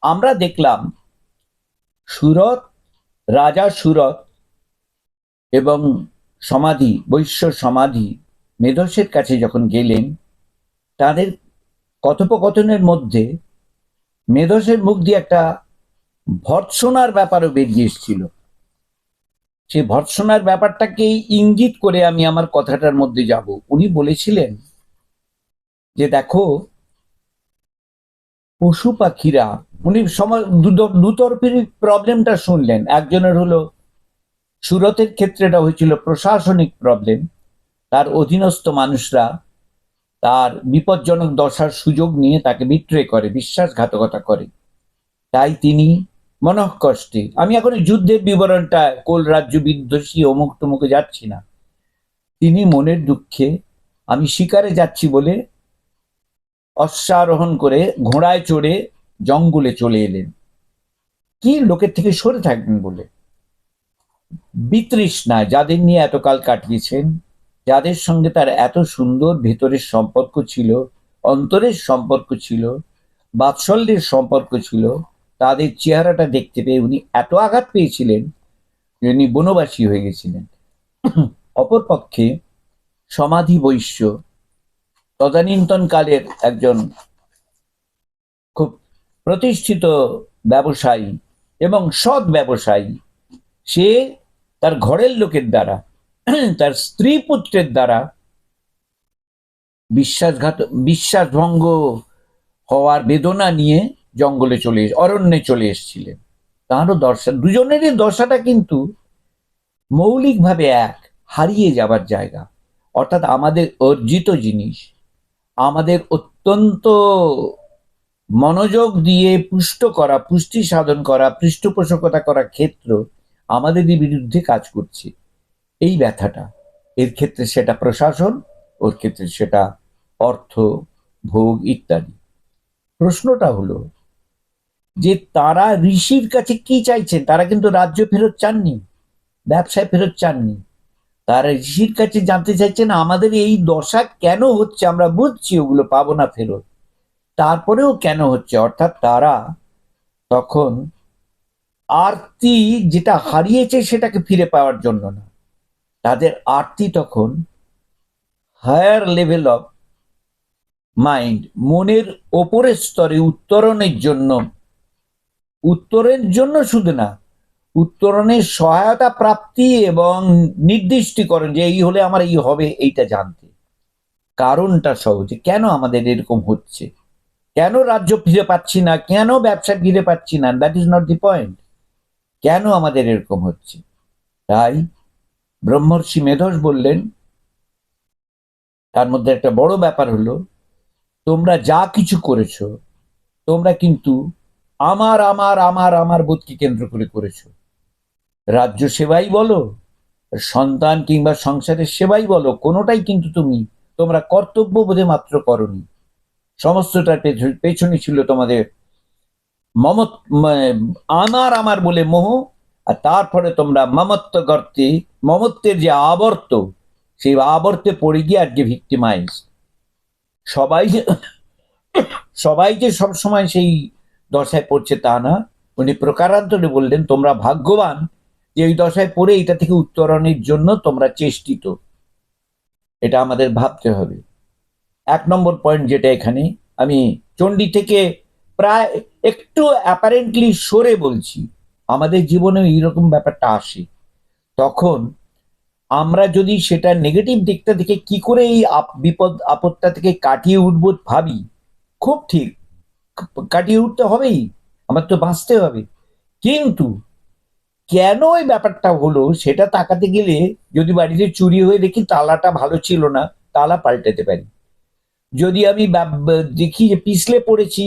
আমরা দেখলাম সুরত, রাজা সুরত এবং সমাধি, বৈশ্য সমাধি মেধসের কাছে যখন গেলেন, তাদের কথোপকথনের মধ্যে মেধসের মুখ দিয়ে একটা ভর্ৎসনার ব্যাপারও বেরিয়ে এসেছিল। সেই ভর্ৎসনার ব্যাপারটাকেই ইঙ্গিত করে আমি আমার কথাটার মধ্যে যাব। উনি বলেছিলেন যে দেখো, পশু পাখিরা, উনি সময় প্রবলেমটা শুনলেন। একজনের হলো সুরতের ক্ষেত্রে এটা হয়েছিল প্রশাসনিক প্রবলেম তার অধীনস্থ মানুষরা তার বিপজ্জনক দশার সুযোগ নিয়ে তাকে বিট্রে করে, বিশ্বাসঘাতকতা করে। তাই তিনি মনঃকষ্টে, আমি এখন যুদ্ধের বিবরণটা কোল রাজ্য বিধ্বসী অমুক টুমুকে যাচ্ছি না। তিনি মনের দুঃখে, আমি শিকারে যাচ্ছি বলে অশ্বারোহণ করে ঘোড়ায় চড়ে জঙ্গলে চলে এলেন। কি লোকের থেকে সরে থাকবেন বলে? বিতৃষ্ণা, যাদের নিয়ে এতকাল কাটিয়েছেন, যাদের সঙ্গে তার এত সুন্দর ভেতরের সম্পর্ক ছিল, অন্তরের সম্পর্ক ছিল, বাৎসল্যের সম্পর্ক ছিল, তাদের চেহারাটা দেখতে পেয়ে উনি এত আঘাত পেয়েছিলেন যে উনি বনবাসী হয়ে গেছিলেন। অপরপক্ষে সমাধি বৈশ্য তদানীন্তন কালের একজন খুব প্রতিষ্ঠিত ব্যবসায়ী এবং সৎ ব্যবসায়ী, সে তার ঘরের লোকের দ্বারা, তার স্ত্রী পুত্রের দ্বারা বিশ্বাসঘাত, বিশ্বাসভঙ্গ হওয়ার বেদনা নিয়ে জঙ্গলে চলে অরণ্যে চলে এসেছিলেন। তাঁরও দশা, দুজনেরই দশাটা কিন্তু মৌলিকভাবে এক, হারিয়ে যাবার জায়গা। অর্থাৎ আমাদের অর্জিত জিনিস আমাদের অত্যন্ত মনোযোগ দিয়ে পুষ্ট করা, পুষ্টি সাধন করা, পৃষ্ঠপোষকতা করা ক্ষেত্র আমাদেরই বিরুদ্ধে কাজ করছে। এই ব্যথাটা। এর ক্ষেত্রে সেটা প্রশাসন, ওর ক্ষেত্রে সেটা অর্থ, ভোগ ইত্যাদি। প্রশ্নটা হলো যে তারা ঋষির কাছে কি চাইছেন? তারা কিন্তু রাজ্য ফেরত চাননি, ব্যবসায় ফেরত চাননি। তারা ঋষির কাছে জানতে চাইছেন, আমাদের এই দশা কেন হচ্ছে? আমরা বুঝছি ওগুলো, পাবো না ফেরত। তারপরেও কেন হচ্ছে? অর্থাৎ তারা তখন আরতি যেটা হারিয়েছে সেটাকে ফিরে পাওয়ার জন্য না। তাদের আরতি তখন হায়ার লেভেল অফ মাইন্ড, মনের ওপরের স্তরে উত্তরণের জন্য, উত্তরের জন্য শুধু না উত্তরণের সহায়তা প্রাপ্তি এবং নির্দিষ্টীকরণ যে এই হলে আমার এই হবে, এইটা জানতে। কারণটা সহজে কেন আমাদের এরকম হচ্ছে? কেন রাজ্য ফিরে পাচ্ছি না? কেন ব্যবসা ফিরে পাচ্ছি না? That is not the point কেন আমাদের এরকম হচ্ছে? তাই ব্রহ্মর্ষি মেধস বললেন, তার মধ্যে একটা বড় ব্যাপার হলো, তোমরা যা কিছু করেছ, তোমরা কিন্তু আমার আমার আমার আমার বোধকে কেন্দ্র করে করেছ। রাজ্য সেবাই বলো, সন্তান কিংবা সংসারের সেবাই বলো, কোনোটাই কিন্তু তুমি, তোমরা কর্তব্য বোধে মাত্র করনি। সমস্তটার পেছ- পেছনে ছিল তোমাদের মমত আমার আমার বলে মোহ, আর তারপরে তোমরা মমত্ব গর্তে, মমত্বের যে আবর্ত, সেই আবর্তে পড়ে গিয়ে আর আজকে ভিক্টিমাইজ সবাই যে সবাই যে সবসময় সেই দশায় পড়ছে তা না, উনি প্রকারান্তরে বললেন, তোমরা ভাগ্যবান যে এই দশায় পড়ে এটা থেকে উত্তরণের জন্য তোমরা চেষ্টিত। এটা আমাদের ভাবতে হবে। এক নম্বর পয়েন্ট যেটা এখানে, আমি চণ্ডী থেকে প্রায় একটু অ্যাপারেন্টলি সরে বলছি, আমাদের জীবনে এইরকম ব্যাপারটা আসে। তখন আমরা যদি সেটা নেগেটিভ দিকটা থেকে কি করে এই বিপদ, আপদটা থেকে কাটিয়ে উঠবো ভাবি, খুব ঠিক। কাটিয়ে উঠতে হবেই, আমার তো বাঁচতে হবে। কিন্তু কেন ওই ব্যাপারটা হলো? সেটা তাকাতে গেলে যদি বাড়িতে চুরি হয়ে দেখি তালাটা ভালো ছিল না, তালা পাল্টাতে পারি। যদি আমি দেখি যে পিছলে পড়েছি,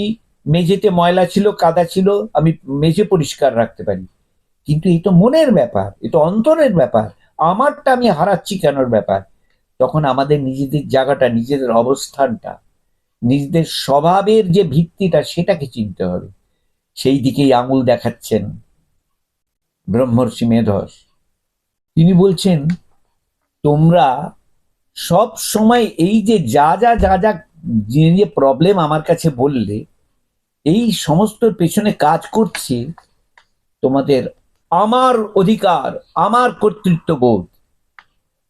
মেঝেতে ময়লা ছিল, কাদা ছিল, আমি মেঝে পরিষ্কার রাখতে পারি। কিন্তু এই তো মনের ব্যাপার এ তো অন্তরের ব্যাপার, আমারটা আমি হারাচ্ছি কেনর ব্যাপার? তখন আমাদের নিজেদের জায়গাটা, নিজেদের অবস্থানটা, নিজেদের স্বভাবের যে ভিত্তিটা, সেটাকে চিনতে হবে। সেই দিকেই আঙুল দেখাচ্ছেন। ব্রহ্মর্ষি মেধস তিনি বলছেন, তোমরা সব সময় এই যে যা যা যা যা যে প্রবলেম আমার কাছে বললে, এই সমস্তর পেছনে কাজ করছে তোমাদের আমার অধিকার, আমার কর্তৃত্ববোধ।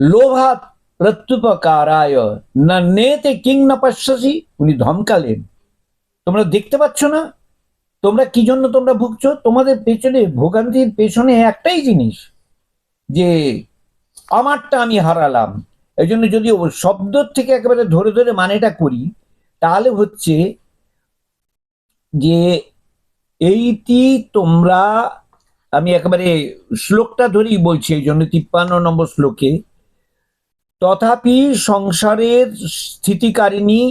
লোভাত প্রত্যুপকারায় না নেতে কিং না পশ্যসি। উনি ধমকালেন। তোমরা দেখতে পাচ্ছ না? তোমরা কি জন্য তোমরা ভুগছো? তোমাদের পেছনে, ভোগান্তির পেছনে একটাই জিনিস, যে আমারটা আমি হারালাম। এই জন্য যদি শব্দ থেকে একেবারে ধরে ধরে মানেটা করি, তাহলে হচ্ছে যে এইটি তোমরা, আমি একেবারে শ্লোকটা ধরেই বলছি, এই জন্য তিপ্পান্ন নম্বর শ্লোকে, তথাপি সংসারের স্থিতিকারিণী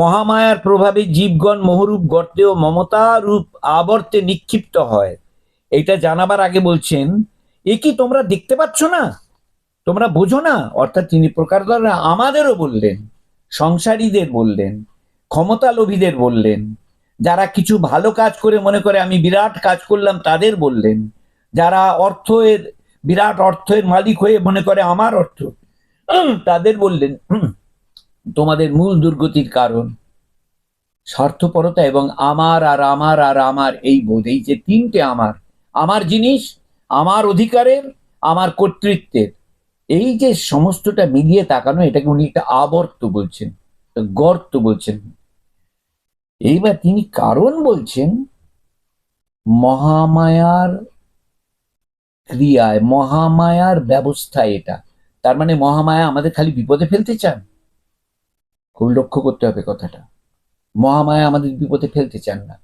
মহামায়ার প্রভাবে জীবগণ মহরূপ গর্তে ও মমতা রূপ আবর্তে নিক্ষিপ্ত হয়। এটা জানাবার আগে বলছেন, এ কি তোমরা দেখতে পাচ্ছ না? তোমরা বোঝো না? অর্থাৎ তিনি প্রকার আমাদেরও বললেন, সংসারীদের বললেন, ক্ষমতালোভীদের বললেন, যারা কিছু ভালো কাজ করে মনে করে আমি বিরাট কাজ করলাম তাদের বললেন, যারা অর্থের, বিরাট অর্থের মালিক হয়ে মনে করে আমার অর্থ, তাদের বললেন তোমাদের মূল দুর্গতির কারণ, স্বার্থপরতা এবং আমার আর আমার আর আমার এই বোধ, এই যে তিনটে আমার আমার জিনিস, আমার অধিকারের, আমার কর্তৃত্বের, এই যে সমস্তটা মিলিয়ে তাকানো, এটাকে উনি একটা আবর্ত বলছেন গর্ত বলছেন। এইবার তিনি কারণ বলছেন মহামায়ার ক্রিয়ায়, মহামায়ার ব্যবস্থা এটা। তার মানে মহামায়া আমাদের খালি বিপদে ফেলতে চান। খুব লক্ষ্য করতে হবে কথাটা। মহামায়া আমাদের বিপদে ফেলতে চান না।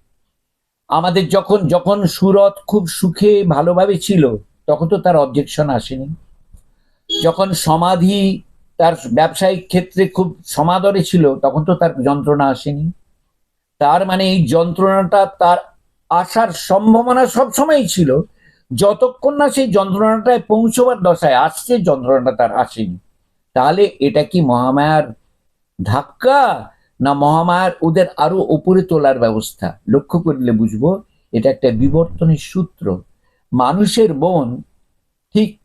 আমাদের যখন যখন সুরত খুব সুখে, ভালোভাবে ছিল, তখন তো তার অবজেকশন আসেনি। যখন সমাধি তার ব্যবসায়িক ক্ষেত্রে খুব সমাদরে ছিল, তখন তো তার যন্ত্রণা আসেনি। তার মানে এই যন্ত্রণাটা তার আসার সম্ভাবনা সবসময়ই ছিল। যতক্ষণ না সেই যন্ত্রণাটায় পৌঁছবার দশায় আসছে, যন্ত্রণাটা তার আসেনি। তাহলে এটা কি মহামায়ার ধাক্কা না মহামায়ার ওদের আরও উপরে তোলার ব্যবস্থা। লক্ষ্য করলে বুঝব, এটা একটা বিবর্তনের সূত্র। মানুষের মন ঠিক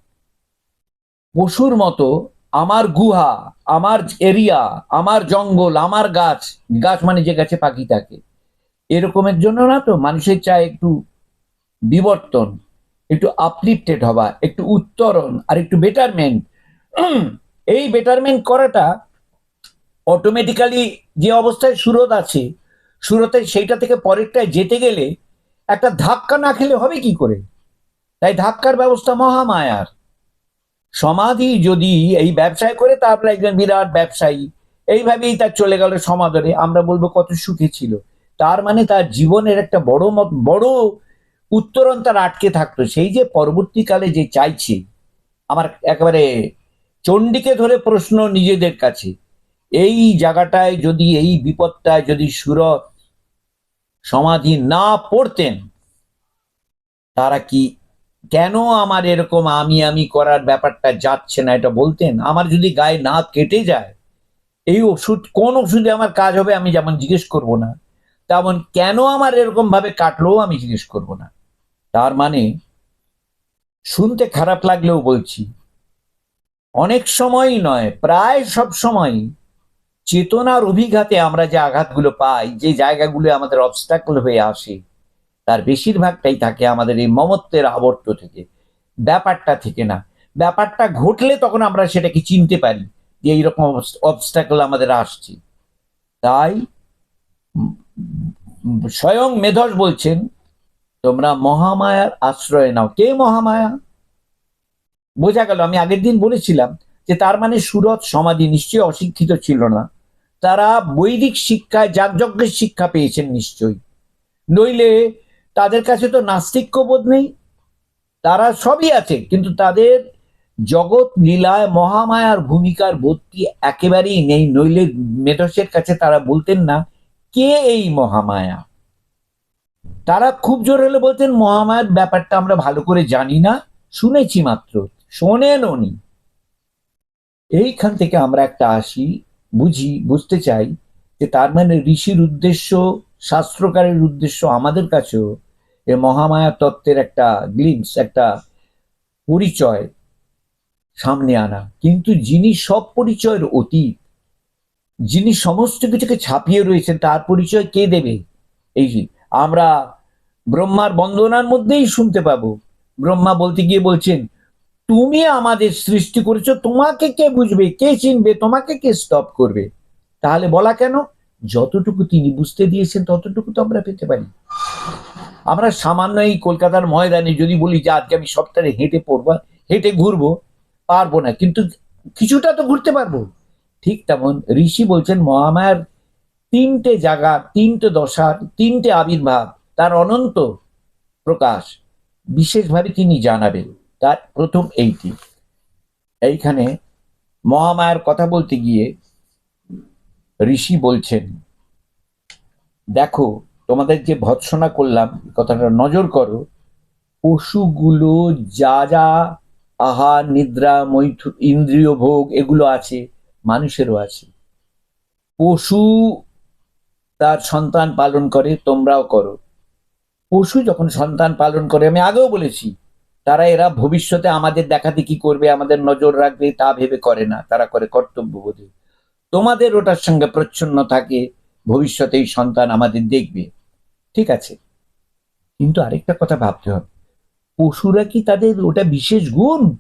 পশুর মতো, আমার গুহা, আমার এরিয়া, আমার জঙ্গল, আমার গাছ গাছ মানে যে গাছে পাখি থাকে। এরকমের জন্য না তো মানুষের চায় একটু বিবর্তন, একটু আপলিফটেড হওয়া, একটু উত্তরণ, আর একটু বেটারমেন্ট এই বেটারমেন্ট করাটা অটোমেটিক্যালি যে অবস্থায় সুরত আছে সুরতে সেইটা থেকে পরেরটায় যেতে গেলে একটা ধাক্কা না খেলে হবে কি করে? তাই ধাক্কার ব্যবস্থা মহামায়ার। সমাধি যদি এই ব্যবসায় করে তারপরে একজন বিরাট ব্যবসায়ী, এইভাবেই তার চলে গেল সমাদরে, আমরা বলব কত সুখে ছিল। তার মানে তার জীবনের একটা বড় মত, বড় উত্তরণ তার আটকে থাকতো সেই যে পরবর্তীকালে যে চাইছে, আমার একেবারে চণ্ডীকে ধরে প্রশ্ন নিজেদের কাছে এই জায়গাটায় যদি, এই বিপদটায় যদি সুর সমাধি না পড়তেন, তারা কি, কেন আমার এরকম আমি আমি করার ব্যাপারটা যাচ্ছে না এটা বলতেন? আমার যদি গায়ে না কেটে যায়, এই ওষুধ, কোন ওষুধে আমার কাজ হবে আমি যেমন জিজ্ঞেস করব না, তেমন কেন আমার এরকম ভাবে কাটলো আমি জিজ্ঞেস করব না। তার মানে শুনতে খারাপ লাগলেও বলছি, অনেক সময়ই নয়, প্রায় সব সময় চেতনার অভিঘাতে আমরা যে আঘাতগুলো পাই, যে জায়গাগুলো আমাদের অবস্টাকল হয়ে আসে, তার বেশিরভাগটাই থাকে আমাদের এই মমত্বের আবর্ত থেকে। ব্যাপারটা থেকে না। ব্যাপারটা ঘটলে তখন আমরা সেটাকে চিনতে পারি যে এইরকম অবস্টাকল আমাদের আসছে। তাই স্বয়ং মেধস বলছেন, তোমরা মহামায়ার আশ্রয় নাও। কে মহামায়া? বোঝা গেল, আমি আগের দিন বলেছিলাম যে তার মানে সুরত সমাধি নিশ্চয়ই অশিক্ষিত ছিল না। তারা বৈদিক শিক্ষায় যাগযজ্ঞের শিক্ষা পেয়েছেন নিশ্চয়ই। নইলে তাদের কাছে তো নাস্তিক্য বোধ নেই। তারা সবই আছে, কিন্তু তাদের জগৎ, লীলায়, মহামায়ার ভূমিকার বোধটি একেবারেই নেই। নইলে মেধসের কাছে তারা বলতেন না, কে এই মহামায়া? তারা খুব জোর হলে বলতেন, মহামায়ার ব্যাপারটা আমরা ভালো করে জানি না। শুনেছি মাত্র, শোনেন উনি। এইখান থেকে আমরা একটা আসি। বুঝি, বুঝতে চাই যে তার মানে ঋষির উদ্দেশ্য, শাস্ত্রকারের উদ্দেশ্য আমাদের কাছেও এ মহামায়া তত্ত্বের একটা গ্লিমস একটা পরিচয় সামনে আনা। কিন্তু যিনি সব পরিচয়ের অতীত, যিনি সমস্ত কিছুকে ছাপিয়ে রয়েছেন, তার পরিচয় কে দেবে? এই আমরা ব্রহ্মার বন্দনার মধ্যেই শুনতে পাবো। ব্রহ্মা বলতে গিয়ে বলছেন তুমি আমাদের সৃষ্টি করেছ, তোমাকে কে বুঝবে, কে চিনবে, তোমাকে কে স্টপ করবে? তাহলে বলা কেন? যতটুকু তিনি বুঝতে দিয়েছেন, ততটুকু তো আমরা পেতে পারি। আমরা সামান্য এই কলকাতার ময়দানে যদি বলি যে আজকে আমি সপ্তাহে হেঁটে পড়ব, হেঁটে ঘুরবো, পারব না। কিন্তু কিছুটা তো ঘুরতে পারব। ঠিক তেমন ঋষি বলছেন, মহামায়ার তিনটে জায়গা, তিনটে দশার তিনটে আবির্ভাব, তার অনন্ত প্রকাশ বিশেষভাবে তিনি জানাবেন। তার প্রথম এইটি। এইখানে মহামায়ার কথা বলতে গিয়ে ঋষি বলছেন, দেখো, তোমাদের যে ভৎসনা করলাম কথাটা নজর করো। পশুগুলো যা যা আহার নিদ্রা মৈথু ইন্দ্রিয় ভোগ, এগুলো আছে, মানুষেরও আছে। পশু তার সন্তান পালন করে, তোমরাও করো। পশু যখন সন্তান পালন করে, আমি আগেও বলেছি তারা এরা ভবিষ্যতে আমাদের দেখাতে কি করবে, আমাদের নজর রাখবে, তা ভেবে করে না। তারা করে কর্তব্য বোধে তোমাদের ওটার সঙ্গে প্রচ্ছন্ন থাকে, ভবিষ্যতে এই সন্তান আমাদের দেখবে। ঠিক আছে? কিন্তু আরেকটা কথা ভাবতে হবে। পশুরা কি তাদের ওটা বিশেষ গুণ?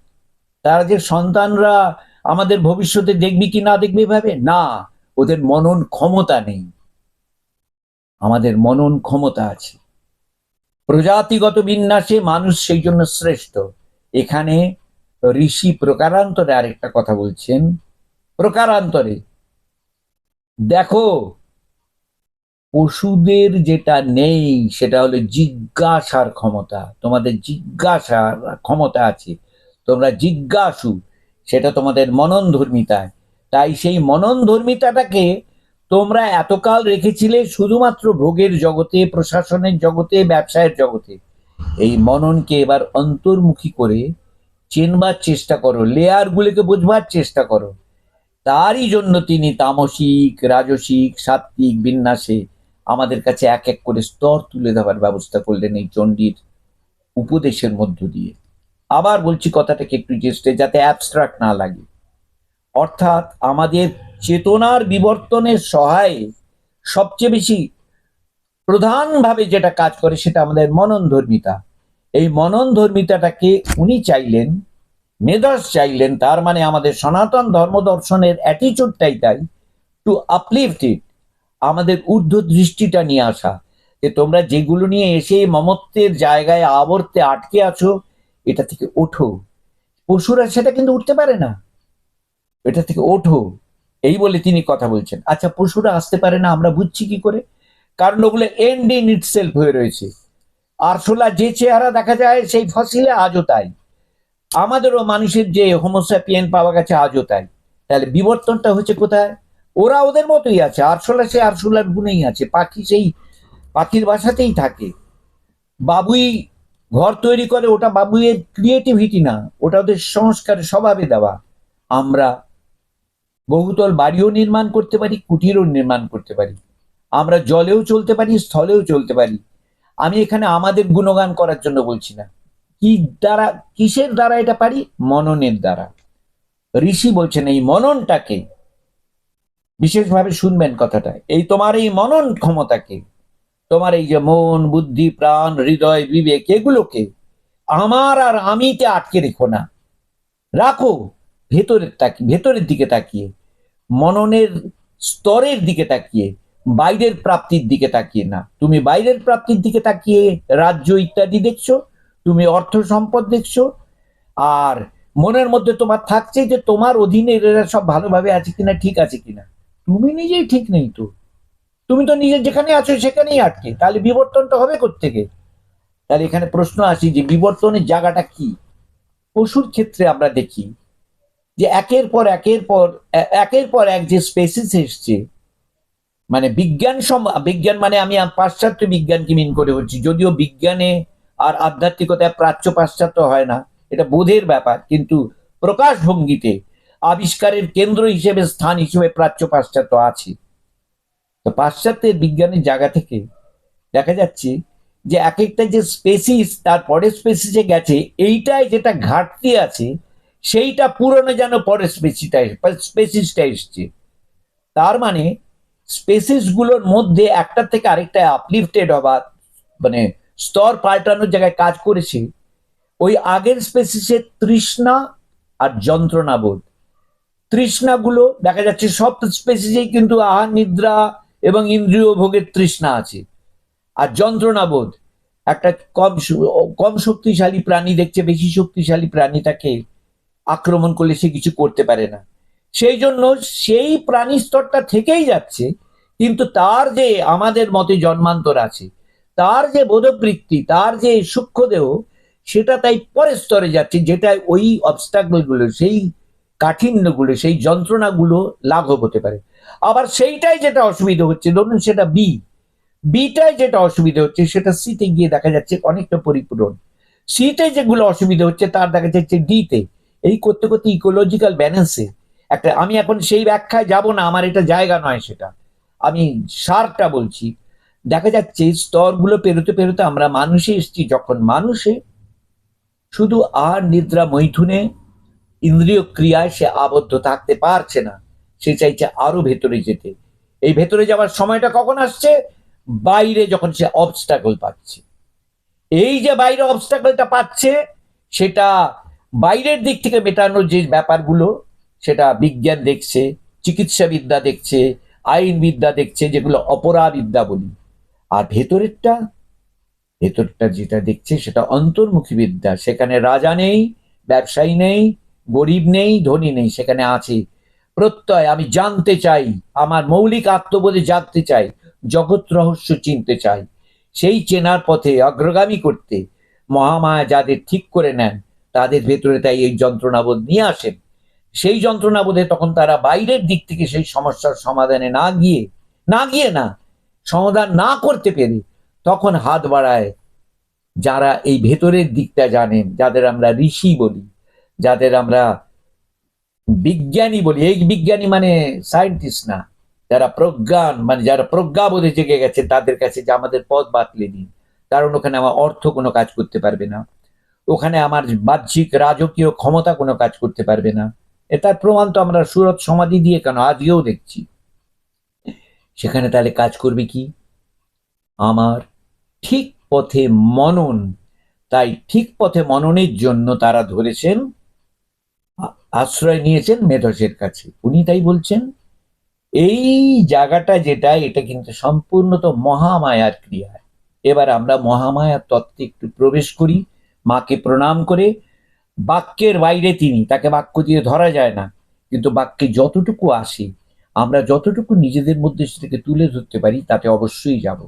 তারা যে সন্তানরা আমাদের ভবিষ্যতে দেখবি কি না দেখবে ভাবে না, ওদের মনন ক্ষমতা নেই। আমাদের মনন ক্ষমতা আছে। প্রজাতিগত বিন্যাসে মানুষ সেই জন্য শ্রেষ্ঠ। এখানে ঋষি প্রকারান্তরে আরেকটা কথা বলছেন। প্রকারান্তরে, দেখো, পশুদের যেটা নেই সেটা হলো জিজ্ঞাসার ক্ষমতা। তোমাদের জিজ্ঞাসার ক্ষমতা আছে। তোমরা জিজ্ঞাসু, সেটা তোমাদের মনন ধর্মিতায় তাই সেই মনন ধর্মিতাটাকে তোমরা এতকাল রেখেছিলে শুধুমাত্র ভোগের জগতে, প্রশাসনের জগতে, ব্যবসায়ের জগতে। এই মননকে এবার অন্তর্মুখী করে চেনবার চেষ্টা করো, লেয়ারগুলোকে বুঝবার চেষ্টা করো। তারই জন্য তিনি তামসিক, রাজসিক, সাত্বিক বিন্যাসে আমাদের কাছে এক এক করে স্তর তুলে দেওয়ার ব্যবস্থা করলেন এই চণ্ডীর উপদেশের মধ্য দিয়ে। আবার বলছি কথাটাকে একটু চেষ্টা যাতে অ্যাবস্ট্রাক্ট না লাগে। অর্থাৎ আমাদের চেতনার বিবর্তনের সহায়ে সবচেয়ে বেশি প্রধানভাবে যেটা কাজ করে সেটা আমাদের মনন ধর্মিতা এই মনন ধর্মিতাটাকে উনি চাইলেন, মেধস চাইলেন, তার মানে আমাদের সনাতন ধর্ম দর্শনের অ্যাটিচিউডটাই তাই টু আপলিফট ইট আমাদের ঊর্ধ্ব দৃষ্টিটা নিয়ে আসা। যে তোমরা যেগুলো নিয়ে এসে মমত্বের জায়গায় আবর্তে আটকে আছো, এটা থেকে ওঠো। পশুরা সেটা কিন্তু উঠতে পারে না। এটা থেকে ওঠো। এই বলে তিনি কথা বলছেন। আচ্ছা পশুরা আসতে পারে না, আমরা বুঝছি কি করে? কারণ ওগুলো এন্ড ইন ইটসেলফ হয়ে রয়েছে। আরশোলা যে চেহারা দেখা যায়, সেই ফসিলে আজও তাই। আমাদেরও মানুষের যে হোমোস্যাপিয়েন পাওয়া গেছে, আজও তাই। তাহলে বিবর্তনটা হচ্ছে কোথায়? ওরা ওদের মতোই আছে। আরশোলা সে আরশোলার গুণেই আছে। পাখি সেই পাখির বাসাতেই থাকে। বাবুই ঘর তৈরি করে, ওটা বাবুইয়ের ক্রিয়েটিভিটি না। ওটা ওদের সংস্কার স্বভাবে দেওয়া। আমরা বহুতল বাড়িও নির্মাণ করতে পারি, কুটিরও নির্মাণ করতে পারি। আমরা জলেও চলতে পারি, স্থলেও চলতে পারি। আমি এখানে আমাদের গুণগান করার জন্য বলছি না। কি দ্বারা, কিসের দ্বারা এটা পারি? মননের দ্বারা। ঋষি বলছেন, এই মননটাকে, বিশেষভাবে শুনবেন কথাটা, এই তোমার এই মনন ক্ষমতাকে, তোমার এই যে মন, বুদ্ধি, প্রাণ, হৃদয়, বিবেক, এগুলোকে আমার আর আমিতে আটকে রেখো না। রাখো ভেতরের তাকি, ভেতরের দিকে তাকিয়ে, মননের স্তরের দিকে তাকিয়ে, বাইরের প্রাপ্তির দিকে তাকিয়ে না। তুমি বাইরের প্রাপ্তির দিকে তাকিয়ে রাজ্য ইত্যাদি দেখছ, তুমি অর্থ সম্পদ দেখছ, আর মনের মধ্যে তোমার থাকছে যে তোমার অধীনে এরা সব ভালোভাবে আছে কিনা, ঠিক আছে কিনা। তুমি নিজেই ঠিক নেই তো। তুমি তো নিজে যেখানে আছো সেখানেই আটকে। তাহলে বিবর্তনটা হবে থেকে তাহলে এখানে প্রশ্ন আসি যে বিবর্তনের জায়গাটা কি? পশুর ক্ষেত্রে আমরা দেখি যে একের পর একের পর একের পর এক যে স্পেসিস এসছে মানে বিজ্ঞান বিজ্ঞান মানে আমি পাশ্চাত্য বিজ্ঞানকে মিন করে বলছি। যদিও বিজ্ঞানে আর আধ্যাত্মিকতায় প্রাচ্য পাশ্চাত্য হয় না, এটা বোধের ব্যাপার, কিন্তু প্রকাশভঙ্গিতে আবিষ্কারের কেন্দ্র হিসেবে, স্থান হিসেবে প্রাচ্য পাশ্চাত্য আছে। তো পাশ্চাত্যের বিজ্ঞানের জায়গা থেকে দেখা যাচ্ছে যে এক একটা যে স্পেসিস তার পরের স্পেসিসে গেছে, এইটাই যেটা ঘাটতি আছে সেইটা পুরনো যেন পরের স্পেসিটা স্পেসিসটা এসছে। তার মানে স্পেসিসগুলোর মধ্যে একটা থেকে আরেকটা আপলিফটেড হবার মানে স্তর পাল্টানোর জায়গায় কাজ করেছে, ওই আগের স্পেসিসের তৃষ্ণা আর যন্ত্রণাবোধ। তৃষ্ণাগুলো দেখা যাচ্ছে সব স্পেসিসেই কিন্তু আহার, নিদ্রা এবং ইন্দ্রিয় ভোগের তৃষ্ণা আছে। আর যন্ত্রণাবোধ, একটা কম কম শক্তিশালী প্রাণী দেখছে, বেশি শক্তিশালী প্রাণীটাকে আক্রমণ করলে সে কিছু করতে পারে না। সেই জন্য সেই প্রাণী স্তরটা থেকেই যাচ্ছে, কিন্তু তার যে আমাদের মতে জন্মান্তর আছে, তার যে বোধবৃত্তি, তার যে সূক্ষ্মদেহ, সেটা তাই পরের স্তরে যাচ্ছে যেটা ওই অবস্টাকলগুলো সেই কাঠিন্যগুলো, সেই যন্ত্রণাগুলো লাঘব হতে পারে। আবার সেইটাই যেটা অসুবিধা হচ্ছে, ধরুন সেটা বি। বিটায় যেটা অসুবিধা হচ্ছে, সেটা সিতে গিয়ে দেখা যাচ্ছে অনেকটা পরিপূরণ। সিতে যেগুলো অসুবিধা হচ্ছে, তার দেখা যাচ্ছে ডিতে। এই করতে করতে ইকোলজিক্যাল ব্যালেন্সে একটা, আমি এখন সেই ব্যাখ্যায় যাব না, আমার এটা জায়গা নয় সেটা। আমি সারটা বলছি। দেখা যাচ্ছে স্তরগুলো পেরোতে পেরোতে আমরা মানুষে এসেছি, যখন মানুষে শুধু আর নিদ্রা মৈথুনে ইন্দ্রিয় ক্রিয়ায় সে আবদ্ধ থাকতে পারছে না, সে চাইছে আরও ভেতরে যেতে। এই ভেতরে যাওয়ার সময়টা কখন আসছে? বাইরে যখন সে অবস্টাকল পাচ্ছে। এই যে বাইরে অবস্টাকলটা পাচ্ছে, সেটা বাইরের দিক থেকে মেটানোর যে ব্যাপারগুলো, সেটা বিজ্ঞান দেখছে চিকিৎসা বিদ্যা দেখছে আইন বিদ্যা দেখছে, যেগুলো অপরাবিদ্যা বলি। আর ভেতরেরটা, ভেতরটা যেটা দেখছে সেটা অন্তর্মুখী বিদ্যা। সেখানে রাজা নেই, ব্যবসায়ী নেই, গরিব নেই, ধনী নেই, সেখানে আছে প্রত্যয়। আমি জানতে চাই, আমার মৌলিক আত্মবোধে জানতে চাই, জগৎ রহস্য চিনতে চাই। সেই চেনার পথে অগ্রগামী করতে মহামায়া যাদের ঠিক করে নেন। তাদের ভেতরে তাই এই যন্ত্রণাবোধ নিয়ে আসেন সেই যন্ত্রণাবোধে তখন তারা বাইরের দিক থেকে সেই সমস্যার সমাধানে না গিয়ে না গিয়ে না, সমাধান না করতে পেরে তখন হাত বাড়ায় যারা এই ভেতরের দিকটা জানেন, যাদের আমরা ঋষি বলি, যাদের আমরা বিজ্ঞানী বলি। এই বিজ্ঞানী মানে সায়েন্টিস্ট না, যারা প্রজ্ঞান মানে যারা প্রজ্ঞাবোধে জেগে গেছে, তাদের কাছে যে আমাদের পথ বাতলে দিন, কারণ ওখানে আমার অর্থ কোনো কাজ করতে পারবে না। ওখানে আমার বাহ্যিক রাজকীয় ক্ষমতা কোনো কাজ করতে পারবে না। এটার প্রমাণ তো আমরা সুরত সমাধি দিয়ে কেন আজকেও দেখছি। সেখানে তাহলে কাজ করবে কি? আমার ঠিক পথে মনন, তাই ঠিক পথে মননের জন্য তারা ধরেছেন আশ্রয় নিয়েছেন মেধসের কাছে। উনি তাই বলছেন, এই জায়গাটা যেটা, এটা কিন্তু সম্পূর্ণত মহামায়ার ক্রিয়া। এবার আমরা মহামায়ার তত্ত্বে একটু প্রবেশ করি। মাকে প্রণাম করে বাক্যের বাইরে তিনি, তাকে বাক্য দিয়ে ধরা যায় না, কিন্তু বাক্যে যতটুকু আসে, আমরা যতটুকু নিজেদের মধ্যে সেটাকে তুলে ধরতে পারি, তাতে অবশ্যই যাব।